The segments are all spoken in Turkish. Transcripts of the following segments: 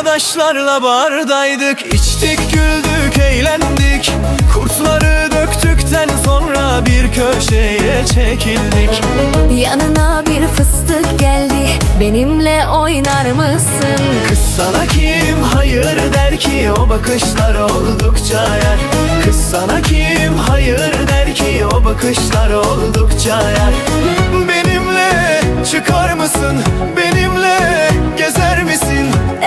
Arkadaşlarla bardaydık içtik güldük eğlendik. Kurtları döktükten sonra bir köşeye çekildik. Yanına bir fıstık geldi Benimle oynar mısın? Kız sana kim hayır der ki o bakışlar oldukça yer. Kız sana kim hayır der ki o bakışlar oldukça yer. Benimle çıkar mısın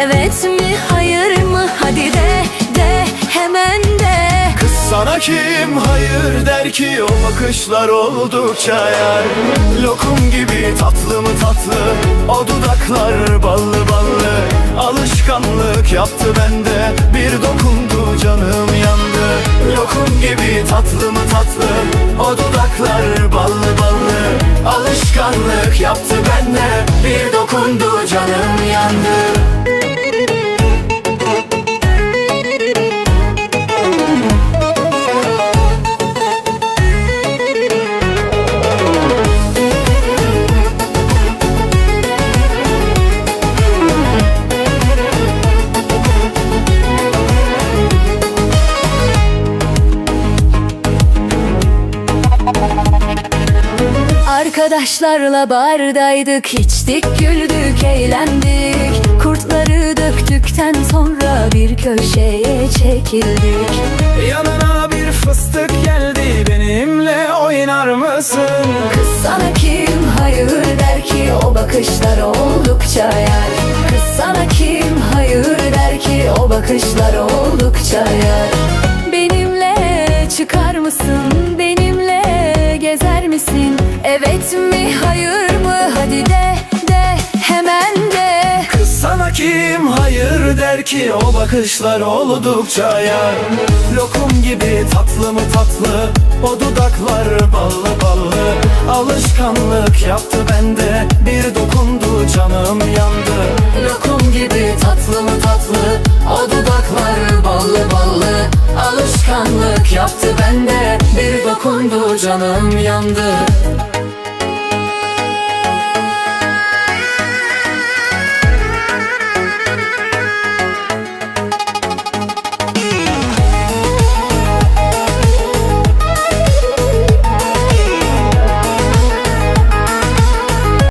Evet mi hayır mı? Hadi de de hemen de. Kız sana kim hayır der ki o bakışlar oldukça yer Lokum gibi tatlı mı tatlı o dudaklar ballı ballı. Alışkanlık yaptı bende bir dokundu canım yandı. Lokum gibi tatlı mı tatlı o dudaklar ballı ballı. Alışkanlık yaptı bende bir dokundu canım yandı Arkadaşlarla bardaydık içtik güldük eğlendik. Kurtları döktükten sonra bir köşeye çekildik. Yanına bir fıstık geldi benimle oynar mısın? Kız sana kim hayır der ki o bakışlar oldukça yer Kız sana kim hayır der ki o bakışlar oldukça yer Benimle çıkar mısın? Benimle gezer misin Evet mi hayır mı? Hadi de de hemen de. Kız sana kim hayır der ki? O bakışlar oldukça yar. Lokum gibi tatlı mı tatlı? O dudaklar ballı ballı. Alışkanlık yaptı bende. Bir dokundu canım yandı. Lokum gibi tatlı mı tatlı? O dudaklar ballı ballı. Alışkanlık yaptı bende. Bir dokundu canım yandı